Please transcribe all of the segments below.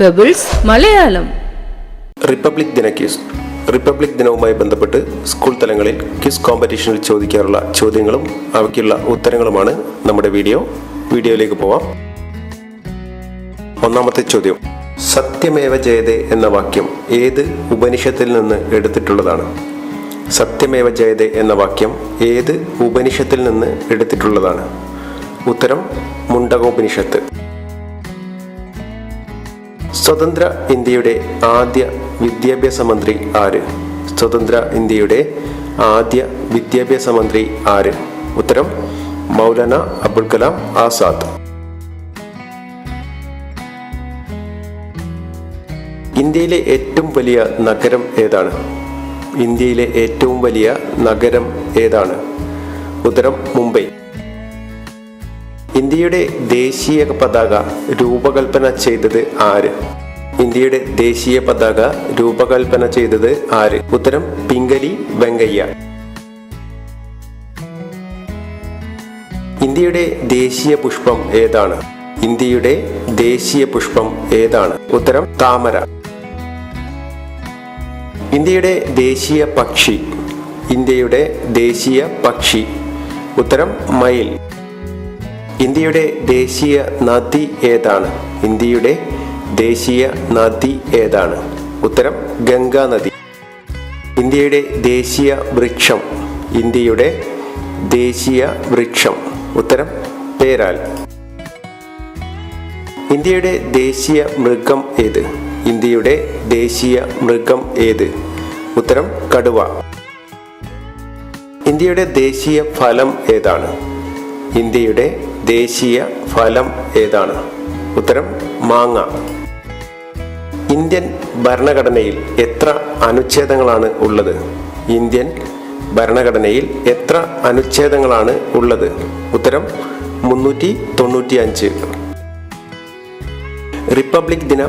Pebbles Malayalam republic ദിന quiz republic ദിനവുമായി ബന്ധപ്പെട്ട് സ്കൂൾ തലങ്ങളിൽ ക്വിസ് കോമ്പറ്റീഷനിൽ ചോദിക്കാറുള്ള ചോദ്യങ്ങളും അവയ്ക്കുള്ള ഉത്തരങ്ങളുമാണ് നമ്മുടെ വീഡിയോ വീഡിയോയിലേക്ക് പോവാം. ഒന്നാമത്തെ ചോദ്യം. സത്യമേവ ജയതേ എന്ന വാക്യം ഏത് ഉപനിഷത്തിൽ നിന്ന് എടുത്തിട്ടുള്ളതാണ്? സത്യമേവ ജയതേ എന്ന വാക്യം ഏത് ഉപനിഷത്തിൽ നിന്ന് എടുത്തിട്ടുള്ളതാണ്? ഉത്തരം മുണ്ടകോപനിഷത്ത്. സ്വതന്ത്ര ഇന്ത്യയുടെ ആദ്യ വിദ്യാഭ്യാസ മന്ത്രി ആര്? സ്വതന്ത്ര ഇന്ത്യയുടെ ആദ്യ വിദ്യാഭ്യാസ മന്ത്രി ആര്? ഉത്തരം മൗലാന അബുൽ കലാം ആസാദ്. ഇന്ത്യയിലെ ഏറ്റവും വലിയ നഗരം ഏതാണ്? ഇന്ത്യയിലെ ഏറ്റവും വലിയ നഗരം ഏതാണ്? ഉത്തരം മുംബൈ. ഇന്ത്യയുടെ ദേശീയ പതാക രൂപകൽപ്പന ചെയ്തത് ആര്? ഇന്ത്യയുടെ ദേശീയ പതാക രൂപകൽപ്പന ചെയ്തത് ആര്? ഉത്തരം പിങ്കലി വെങ്കയ്യ. ഇന്ത്യയുടെ ദേശീയ പുഷ്പം ഏതാണ്? ഇന്ത്യയുടെ ദേശീയ പുഷ്പം ഏതാണ്? ഉത്തരം താമര. ഇന്ത്യയുടെ ദേശീയ പക്ഷി. ഇന്ത്യയുടെ ദേശീയ പക്ഷി. ഉത്തരം മയിൽ. ഇന്ത്യയുടെ ദേശീയ നദി ഏതാണ്? ഇന്ത്യയുടെ ദേശീയ നദി ഏതാണ്? ഉത്തരം ഗംഗാ നദി. ഇന്ത്യയുടെ ദേശീയ വൃക്ഷം. ഇന്ത്യയുടെ ദേശീയ വൃക്ഷം. ഉത്തരം പേരാൽ. ഇന്ത്യയുടെ ദേശീയ മൃഗം ഏത്? ഇന്ത്യയുടെ ദേശീയ മൃഗം ഏത്? ഉത്തരം കടുവ. ഇന്ത്യയുടെ ദേശീയ ഫലം ഏതാണ്? ഇന്ത്യയുടെ ദേശീയ ഫലം ഏതാണ്? ഉത്തരം മാങ്ങ. ഇന്ത്യൻ ഭരണഘടനയിൽ എത്ര അനുച്ഛേദങ്ങളാണ് ഉള്ളത്? ഇന്ത്യൻ ഭരണഘടനയിൽ എത്ര അനുച്ഛേദങ്ങളാണ് ഉള്ളത്? ഉത്തരം മുന്നൂറ്റി തൊണ്ണൂറ്റി അഞ്ച് റിപ്പബ്ലിക് ദിന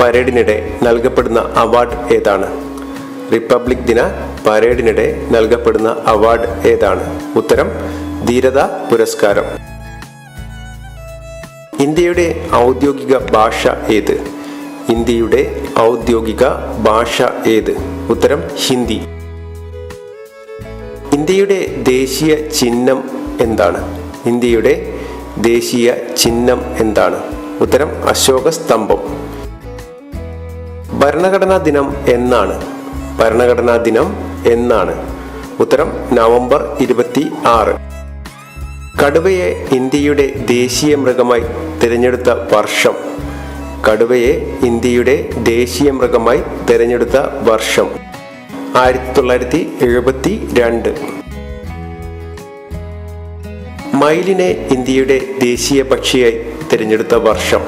പരേഡിനിടെ നൽകപ്പെടുന്ന അവാർഡ് ഏതാണ്? റിപ്പബ്ലിക് ദിന പരേഡിനിടെ നൽകപ്പെടുന്ന അവാർഡ് ഏതാണ്? ഉത്തരം ധീരത പുരസ്കാരം. ഇന്ത്യയുടെ ഔദ്യോഗിക ഭാഷ ഏത്? ഇന്ത്യയുടെ ഔദ്യോഗിക ഭാഷ ഏത്? ഉത്തരം ഹിന്ദി. ഇന്ത്യയുടെ ദേശീയ ചിഹ്നം എന്താണ്? ഇന്ത്യയുടെ ദേശീയ ചിഹ്നം എന്താണ്? ഉത്തരം അശോക സ്തംഭം. ഭരണഘടനാ ദിനം എന്നാണ്. ഭരണഘടനാ ദിനം എന്നാണ്. ഉത്തരം നവംബർ ഇരുപത്തി ആറ്. കടുവയെ ഇന്ത്യയുടെ ദേശീയ മൃഗമായി തിരഞ്ഞെടുത്ത വർഷം. കടുവയെ ഇന്ത്യയുടെ ദേശീയ മൃഗമായി തിരഞ്ഞെടുത്ത വർഷം. ആയിരത്തി തൊള്ളായിരത്തി എഴുപത്തി രണ്ട് മയിലിനെ ഇന്ത്യയുടെ ദേശീയ പക്ഷിയായി തിരഞ്ഞെടുത്ത വർഷം.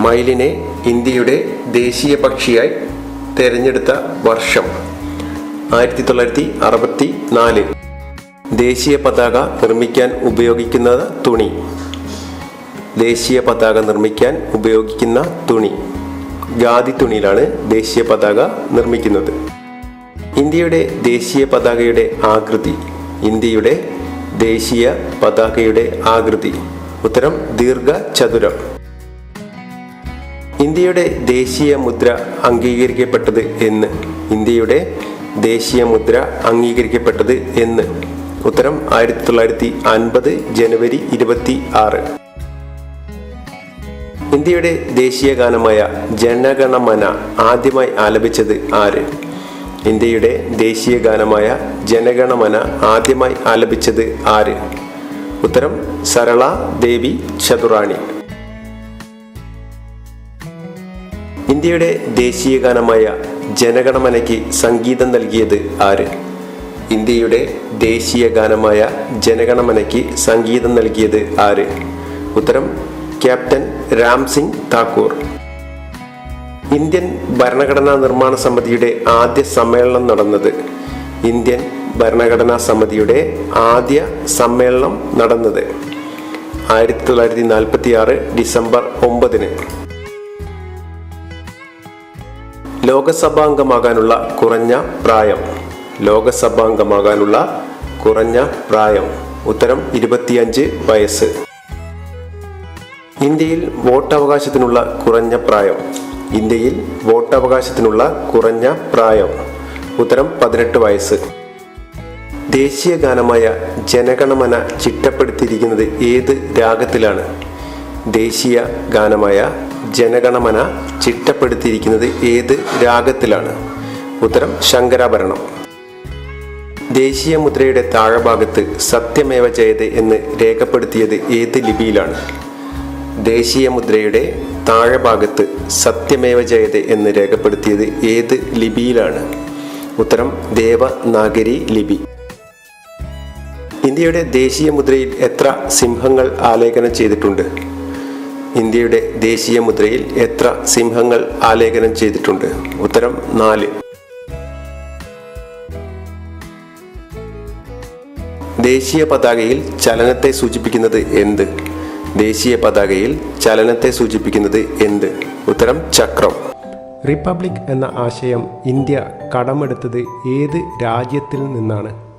മയിലിനെ ഇന്ത്യയുടെ ദേശീയ പക്ഷിയായി തിരഞ്ഞെടുത്ത വർഷം. ആയിരത്തി തൊള്ളായിരത്തി അറുപത്തി നാല് ദേശീയ പതാക നിർമ്മിക്കാൻ ഉപയോഗിക്കുന്ന തുണി. ദേശീയ പതാക നിർമ്മിക്കാൻ ഉപയോഗിക്കുന്ന തുണി. ഖാദി തുണിയിലാണ് ദേശീയ പതാക നിർമ്മിക്കുന്നത്. ഇന്ത്യയുടെ ദേശീയ പതാകയുടെ ആകൃതി. ഇന്ത്യയുടെ ദേശീയ പതാകയുടെ ആകൃതി. ഉത്തരം ദീർഘചതുരം. ഇന്ത്യയുടെ ദേശീയ മുദ്ര അംഗീകരിക്കപ്പെട്ടത് എന്ന്. ഇന്ത്യയുടെ ദേശീയ മുദ്ര അംഗീകരിക്കപ്പെട്ടത് എന്ന്. ഉത്തരം ആയിരത്തി തൊള്ളായിരത്തി അൻപത് ജനുവരി ഇരുപത്തി ആറ് ഇന്ത്യയുടെ ദേശീയ ഗാനമായ ജനഗണമന ആദ്യമായി ആലപിച്ചത് ആര്? ഇന്ത്യയുടെ ദേശീയ ഗാനമായ ജനഗണമന ആദ്യമായി ആലപിച്ചത് ആര്? ഉത്തരം സരള ദേവി ചതുറാണി. ഇന്ത്യയുടെ ദേശീയ ഗാനമായ ജനഗണമനയ്ക്ക് സംഗീതം നൽകിയത് ആര്? ഇന്ത്യയുടെ ദേശീയ ഗാനമായ ജനഗണമനയ്ക്ക് സംഗീതം നൽകിയത് ആര്? ഉത്തരം ക്യാപ്റ്റൻ രാം സിംഗ് താക്കൂർ. ഇന്ത്യൻ ഭരണഘടനാ നിർമ്മാണ സമിതിയുടെ ആദ്യ സമ്മേളനം നടന്നത് ഇന്ത്യൻ ഭരണഘടനാ സമിതിയുടെ ആദ്യ സമ്മേളനം നടന്നത് ആയിരത്തി തൊള്ളായിരത്തി നാൽപ്പത്തി ആറ് ഡിസംബർ ഒമ്പതിന്. ലോകസഭാംഗമാകാനുള്ള കുറഞ്ഞ പ്രായം. ലോകസഭാംഗമാകാനുള്ള കുറഞ്ഞ പ്രായം. ഉത്തരം ഇരുപത്തിയഞ്ച് വയസ്സ്. ഇന്ത്യയിൽ വോട്ടവകാശത്തിനുള്ള കുറഞ്ഞ പ്രായം. ഇന്ത്യയിൽ വോട്ടവകാശത്തിനുള്ള കുറഞ്ഞ പ്രായം. ഉത്തരം പതിനെട്ട് വയസ്സ്. ദേശീയ ഗാനമായ ജനഗണമന ചിട്ടപ്പെടുത്തിയിരിക്കുന്നത് ഏത് രാഗത്തിലാണ്? ദേശീയ ഗാനമായ ജനഗണമന ചിട്ടപ്പെടുത്തിയിരിക്കുന്നത് ഏത് രാഗത്തിലാണ്? ഉത്തരം ശങ്കരാഭരണം. ദേശീയ മുദ്രയുടെ താഴഭാഗത്ത് സത്യമേവ ജയത് എന്ന് രേഖപ്പെടുത്തിയത് ഏത് ലിപിയിലാണ്? ദേശീയ മുദ്രയുടെ താഴഭാഗത്ത് സത്യമേവ ജയത് എന്ന് രേഖപ്പെടുത്തിയത് ഏത് ലിപിയിലാണ്? ഉത്തരം ദേവനാഗരി ലിപി. ഇന്ത്യയുടെ ദേശീയ മുദ്രയിൽ എത്ര സിംഹങ്ങൾ ആലേഖനം ചെയ്തിട്ടുണ്ട്? ഇന്ത്യയുടെ ദേശീയ മുദ്രയിൽ എത്ര സിംഹങ്ങൾ ആലേഖനം ചെയ്തിട്ടുണ്ട്? ഉത്തരം നാല്. ദേശീയ പതാകയിൽ ചലനത്തെ സൂചിപ്പിക്കുന്നത് എന്ത്? ദേശീയ പതാകയിൽ ചലനത്തെ സൂചിപ്പിക്കുന്നത് എന്ത്? ഉത്തരം ചക്രം. റിപ്പബ്ലിക് എന്ന ആശയം ഇന്ത്യ കടമെടുത്തത് ഏത് രാജ്യത്തിൽ നിന്നാണ്?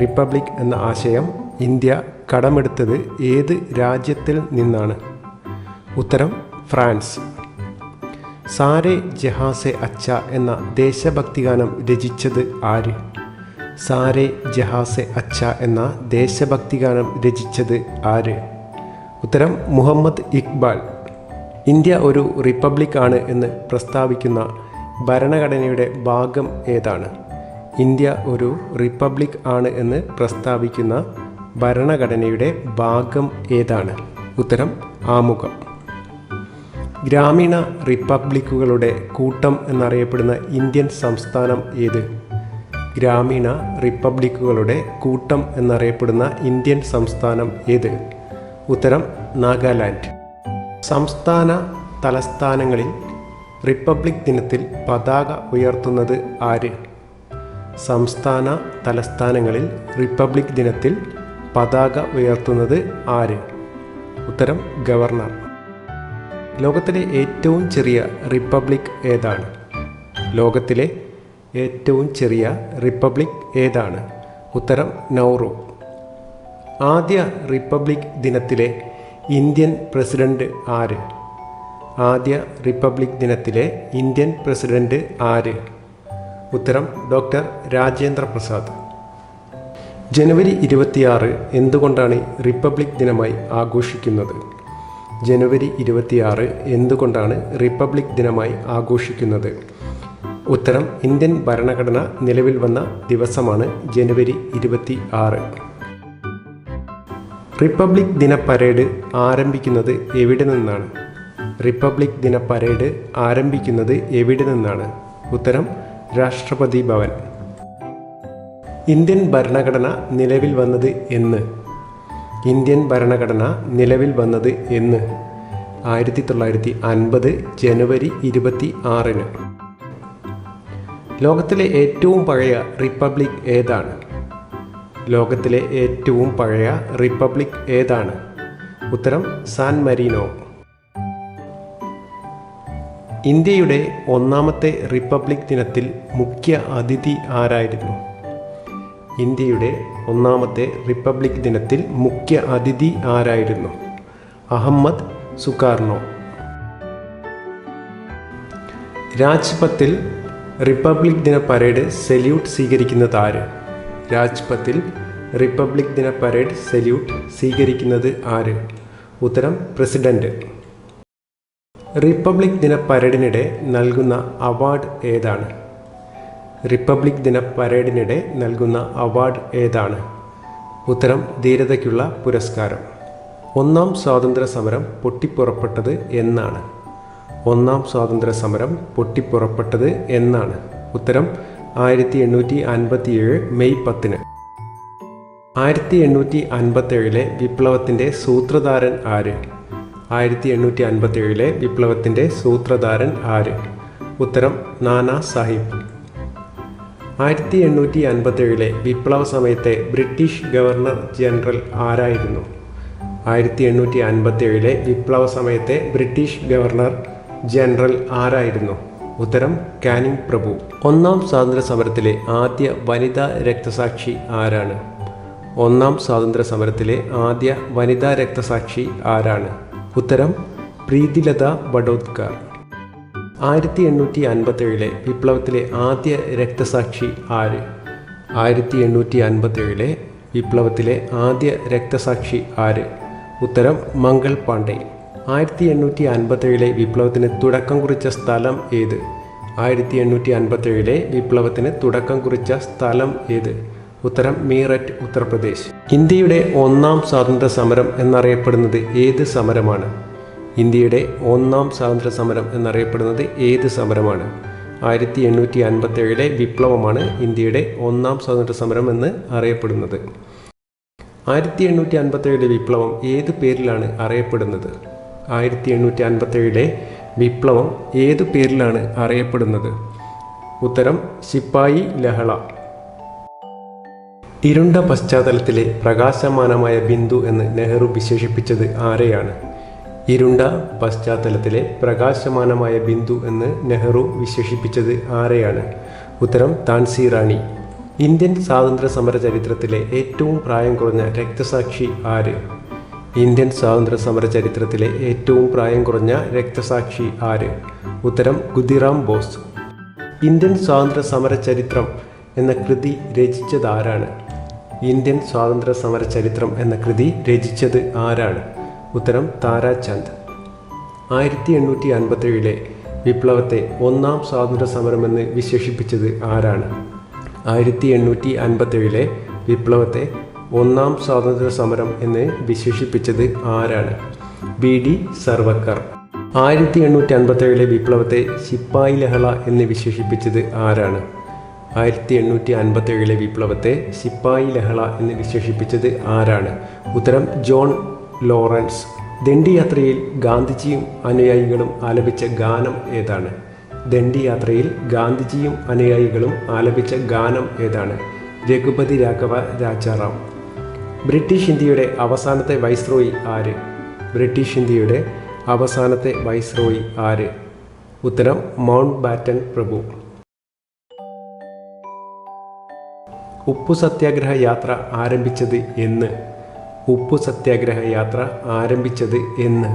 റിപ്പബ്ലിക് എന്ന ആശയം ഇന്ത്യ കടമെടുത്തത് ഏത് രാജ്യത്തിൽ നിന്നാണ്? ഉത്തരം ഫ്രാൻസ്. സാരെ ജഹാസെ അച്ച എന്ന ദേശഭക്തിഗാനം രചിച്ചത് ആര്? സാരെ ജഹാസെ അച്ച എന്ന ദേശഭക്തി ഗാനം രചിച്ചത് ആര്? ഉത്തരം മുഹമ്മദ് ഇക്ബാൽ. ഇന്ത്യ ഒരു റിപ്പബ്ലിക് ആണ് എന്ന് പ്രസ്താവിക്കുന്ന ഭരണഘടനയുടെ ഭാഗം ഏതാണ്? ഇന്ത്യ ഒരു റിപ്പബ്ലിക് ആണ് എന്ന് പ്രസ്താവിക്കുന്ന ഭരണഘടനയുടെ ഭാഗം ഏതാണ്? ഉത്തരം ആമുഖം. ഗ്രാമീണ റിപ്പബ്ലിക്കുകളുടെ കൂട്ടം എന്നറിയപ്പെടുന്ന ഇന്ത്യൻ സംസ്ഥാനം ഏത്? ഗ്രാമീണ റിപ്പബ്ലിക്കുകളുടെ കൂട്ടം എന്നറിയപ്പെടുന്ന ഇന്ത്യൻ സംസ്ഥാനം ഏത്? ഉത്തരം നാഗാലാൻഡ്. സംസ്ഥാന തലസ്ഥാനങ്ങളിൽ റിപ്പബ്ലിക് ദിനത്തിൽ പതാക ഉയർത്തുന്നത് ആര്? സംസ്ഥാന തലസ്ഥാനങ്ങളിൽ റിപ്പബ്ലിക് ദിനത്തിൽ പതാക ഉയർത്തുന്നത് ആര്? ഉത്തരം ഗവർണർ. ലോകത്തിലെ ഏറ്റവും ചെറിയ റിപ്പബ്ലിക് ഏതാണ്? ലോകത്തിലെ ഏറ്റവും ചെറിയ റിപ്പബ്ലിക് ഏതാണ്? ഉത്തരം നൗറു. ആദ്യ റിപ്പബ്ലിക് ദിനത്തിലെ ഇന്ത്യൻ പ്രസിഡന്റ് ആര്? ആദ്യ റിപ്പബ്ലിക് ദിനത്തിലെ ഇന്ത്യൻ പ്രസിഡന്റ് ആര്? ഉത്തരം ഡോക്ടർ രാജേന്ദ്ര പ്രസാദ്. ജനുവരി ഇരുപത്തിയാറ് എന്തുകൊണ്ടാണ് റിപ്പബ്ലിക് ദിനമായി ആഘോഷിക്കുന്നത്? ജനുവരി ഇരുപത്തിയാറ് എന്തുകൊണ്ടാണ് റിപ്പബ്ലിക് ദിനമായി ആഘോഷിക്കുന്നത്? ഉത്തരം ഇന്ത്യൻ ഭരണഘടന നിലവിൽ വന്ന ദിവസമാണ് ജനുവരി ഇരുപത്തി ആറ് റിപ്പബ്ലിക് ദിന പരേഡ് ആരംഭിക്കുന്നത് എവിടെ നിന്നാണ്? റിപ്പബ്ലിക് ദിന പരേഡ് ആരംഭിക്കുന്നത് എവിടെ നിന്നാണ്? ഉത്തരം രാഷ്ട്രപതി ഭവൻ. ഇന്ത്യൻ ഭരണഘടന നിലവിൽ വന്നത് എന്ന്. ഇന്ത്യൻ ഭരണഘടന നിലവിൽ വന്നത് എന്ന്. ആയിരത്തി തൊള്ളായിരത്തി അൻപത് ജനുവരി ഇരുപത്തി ആറിന് ലോകത്തിലെ ഏറ്റവും പഴയ റിപ്പബ്ലിക് ഏതാണ്? ലോകത്തിലെ ഏറ്റവും പഴയ റിപ്പബ്ലിക് ഏതാണ്? ഉത്തരം സാൻ മരീനോ. ഇന്ത്യയുടെ ഒന്നാമത്തെ റിപ്പബ്ലിക് ദിനത്തിൽ മുഖ്യ അതിഥി ആരായിരുന്നു? ഇന്ത്യയുടെ ഒന്നാമത്തെ റിപ്പബ്ലിക് ദിനത്തിൽ മുഖ്യ അതിഥി ആരായിരുന്നു? Ahmed Sukarno. രാജ്പത്തിൽ റിപ്പബ്ലിക് ദിന പരേഡ് സല്യൂട്ട് സ്വീകരിക്കുന്നത് ആര്? രാജ്പത്തിൽ റിപ്പബ്ലിക് ദിന പരേഡ് സല്യൂട്ട് സ്വീകരിക്കുന്നത് ആര്? ഉത്തരം പ്രസിഡന്റ്. റിപ്പബ്ലിക് ദിന പരേഡിനിടെ നൽകുന്ന അവാർഡ് ഏതാണ്? റിപ്പബ്ലിക് ദിന പരേഡിനിടെ നൽകുന്ന അവാർഡ് ഏതാണ്? ഉത്തരം ധീരതയ്ക്കുള്ള പുരസ്കാരം. ഒന്നാം സ്വാതന്ത്ര്യ സമരം പൊട്ടിപ്പുറപ്പെട്ടത് എന്നാണ്. ഒന്നാം സ്വാതന്ത്ര്യ സമരം പൊട്ടിപ്പുറപ്പെട്ടത് എന്നാണ്. ഉത്തരം ആയിരത്തി എണ്ണൂറ്റി അൻപത്തിയേഴ് മെയ് പത്തിന്. ആയിരത്തി എണ്ണൂറ്റി അൻപത്തേഴിലെ വിപ്ലവത്തിന്റെ സൂത്രധാരൻ ആര്? ആയിരത്തി എണ്ണൂറ്റി അൻപത്തേഴിലെ വിപ്ലവത്തിന്റെ സൂത്രധാരൻ ആര്? ഉത്തരം നാനാ സാഹിബ്. ആയിരത്തി എണ്ണൂറ്റി അൻപത്തേഴിലെ വിപ്ലവ സമയത്തെ ബ്രിട്ടീഷ് ഗവർണർ ജനറൽ ആരായിരുന്നു? ആയിരത്തി എണ്ണൂറ്റി അൻപത്തേഴിലെ വിപ്ലവ സമയത്തെ ബ്രിട്ടീഷ് ഗവർണർ ജനറൽ ആരായിരുന്നു? ഉത്തരം കാനിങ് പ്രഭു. ഒന്നാം സ്വാതന്ത്ര്യ സമരത്തിലെ ആദ്യ വനിതാ രക്തസാക്ഷി ആരാണ്? ഒന്നാം സ്വാതന്ത്ര്യ സമരത്തിലെ ആദ്യ വനിതാ രക്തസാക്ഷി ആരാണ്? ഉത്തരം പ്രീതിലത ബഡോദ്കർ ആയിരത്തി എണ്ണൂറ്റി അൻപത്തേഴിലെ വിപ്ലവത്തിലെ ആദ്യ രക്തസാക്ഷി ആര്? ആയിരത്തി എണ്ണൂറ്റി അൻപത്തേഴിലെ വിപ്ലവത്തിലെ ആദ്യ രക്തസാക്ഷി ആര്? ഉത്തരം മംഗൾ പാണ്ഡെ. ആയിരത്തി എണ്ണൂറ്റി അൻപത്തേഴിലെ വിപ്ലവത്തിന് തുടക്കം കുറിച്ച സ്ഥലം ഏത്? ആയിരത്തി എണ്ണൂറ്റി അൻപത്തേഴിലെ വിപ്ലവത്തിന് തുടക്കം കുറിച്ച സ്ഥലം ഏത്? ഉത്തരം മീററ്റ് ഉത്തർപ്രദേശ്. ഇന്ത്യയുടെ ഒന്നാം സ്വാതന്ത്ര്യ സമരം എന്നറിയപ്പെടുന്നത് ഏത് സമരമാണ്? ഇന്ത്യയുടെ ഒന്നാം സ്വാതന്ത്ര്യ സമരം എന്നറിയപ്പെടുന്നത് ഏത് സമരമാണ്? ആയിരത്തി എണ്ണൂറ്റി അൻപത്തേഴിലെ വിപ്ലവമാണ് ഇന്ത്യയുടെ ഒന്നാം സ്വാതന്ത്ര്യ സമരം എന്ന് അറിയപ്പെടുന്നത്. ആയിരത്തി എണ്ണൂറ്റി അൻപത്തേഴിലെ വിപ്ലവം ഏത് പേരിലാണ് അറിയപ്പെടുന്നത്? ആയിരത്തി എണ്ണൂറ്റി അൻപത്തേഴിലെ വിപ്ലവം ഏതു പേരിലാണ് അറിയപ്പെടുന്നത്? ഉത്തരം ശിപ്പായി ലഹള. ഇരുണ്ട പശ്ചാത്തലത്തിലെ പ്രകാശമാനമായ ബിന്ദു എന്ന് നെഹ്റു വിശേഷിപ്പിച്ചത് ആരെയാണ്? ഇരുണ്ട പശ്ചാത്തലത്തിലെ പ്രകാശമാനമായ ബിന്ദു എന്ന് നെഹ്റു വിശേഷിപ്പിച്ചത് ആരെയാണ്? ഉത്തരം താൻസി റാണി. ഇന്ത്യൻ സ്വാതന്ത്ര്യ സമര ചരിത്രത്തിലെ ഏറ്റവും പ്രായം കുറഞ്ഞ രക്തസാക്ഷി ആര്? ഇന്ത്യൻ സ്വാതന്ത്ര്യ സമര ചരിത്രത്തിലെ ഏറ്റവും പ്രായം കുറഞ്ഞ രക്തസാക്ഷി ആര്? ഉത്തരം ഖുദിറാം ബോസ്. ഇന്ത്യൻ സ്വാതന്ത്ര്യ സമര ചരിത്രം എന്ന കൃതി രചിച്ചത് ആരാണ്? ഇന്ത്യൻ സ്വാതന്ത്ര്യ സമര ചരിത്രം എന്ന കൃതി രചിച്ചത് ആരാണ്? ഉത്തരം താരാചന്ദ്. ആയിരത്തി എണ്ണൂറ്റി അൻപത്തേഴിലെ വിപ്ലവത്തെ ഒന്നാം സ്വാതന്ത്ര്യ സമരമെന്ന് വിശേഷിപ്പിച്ചത് ആരാണ്? ആയിരത്തി എണ്ണൂറ്റി അൻപത്തേഴിലെ വിപ്ലവത്തെ ഒന്നാം സ്വാതന്ത്ര്യ സമരം എന്ന് വിശേഷിപ്പിച്ചത് ആരാണ്? B D Savarkar. ആയിരത്തി എണ്ണൂറ്റി അൻപത്തേഴിലെ വിപ്ലവത്തെ ശിപ്പായി ലഹള എന്ന് വിശേഷിപ്പിച്ചത് ആരാണ്? ആയിരത്തി എണ്ണൂറ്റി അൻപത്തേഴിലെ വിപ്ലവത്തെ ശിപ്പായി ലഹള എന്ന് വിശേഷിപ്പിച്ചത് ആരാണ്? ഉത്തരം ജോൺ ലോറൻസ്. ദണ്ഡിയാത്രയിൽ ഗാന്ധിജിയും അനുയായികളും ആലപിച്ച ഗാനം ഏതാണ്? ദണ്ഡിയാത്രയിൽ ഗാന്ധിജിയും അനുയായികളും ആലപിച്ച ഗാനം ഏതാണ്? രഘുപതി രാഘവ രാജാറാം. ബ്രിട്ടീഷ് ഇന്ത്യയുടെ അവസാനത്തെ വൈസ്രോയി ആര്? ബ്രിട്ടീഷ് ഇന്ത്യയുടെ അവസാനത്തെ വൈസ്രോയി ആര്? ഉത്തരം മൗണ്ട് ബാറ്റൻ പ്രഭു. ഉപ്പു സത്യാഗ്രഹ യാത്ര ആരംഭിച്ചത് എന്ന്. ഉപ്പു സത്യാഗ്രഹ യാത്ര ആരംഭിച്ചത് എന്ന്.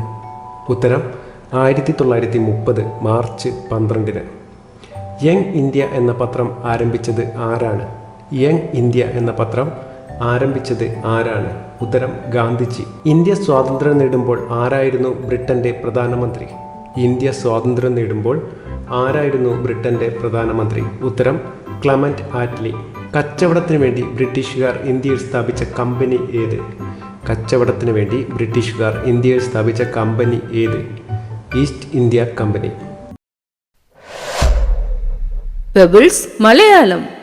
ഉത്തരം ആയിരത്തി തൊള്ളായിരത്തി മുപ്പത് മാർച്ച് പന്ത്രണ്ടിന്. യങ് ഇന്ത്യ എന്ന പത്രം ആരംഭിച്ചത് ആരാണ്? യങ് ഇന്ത്യ എന്ന പത്രം ആരംഭിച്ചത് ആരാണ്? ഉത്തരം ഗാന്ധിജി. ഇന്ത്യ സ്വാതന്ത്ര്യം നേടുമ്പോൾ ആരായിരുന്നു ബ്രിട്ടന്റെ പ്രധാനമന്ത്രി? ഇന്ത്യ സ്വാതന്ത്ര്യം നേടുമ്പോൾ ആരായിരുന്നു ബ്രിട്ടന്റെ പ്രധാനമന്ത്രി? ഉത്തരം ക്ലമന്റ് ആറ്റ്ലി. കച്ചവടത്തിന് വേണ്ടി ബ്രിട്ടീഷുകാർ ഇന്ത്യയിൽ സ്ഥാപിച്ച കമ്പനി ഏത്? കച്ചവടത്തിന് വേണ്ടി ബ്രിട്ടീഷുകാർ ഇന്ത്യയിൽ സ്ഥാപിച്ച കമ്പനി ഏത്? East India Company. മലയാളം.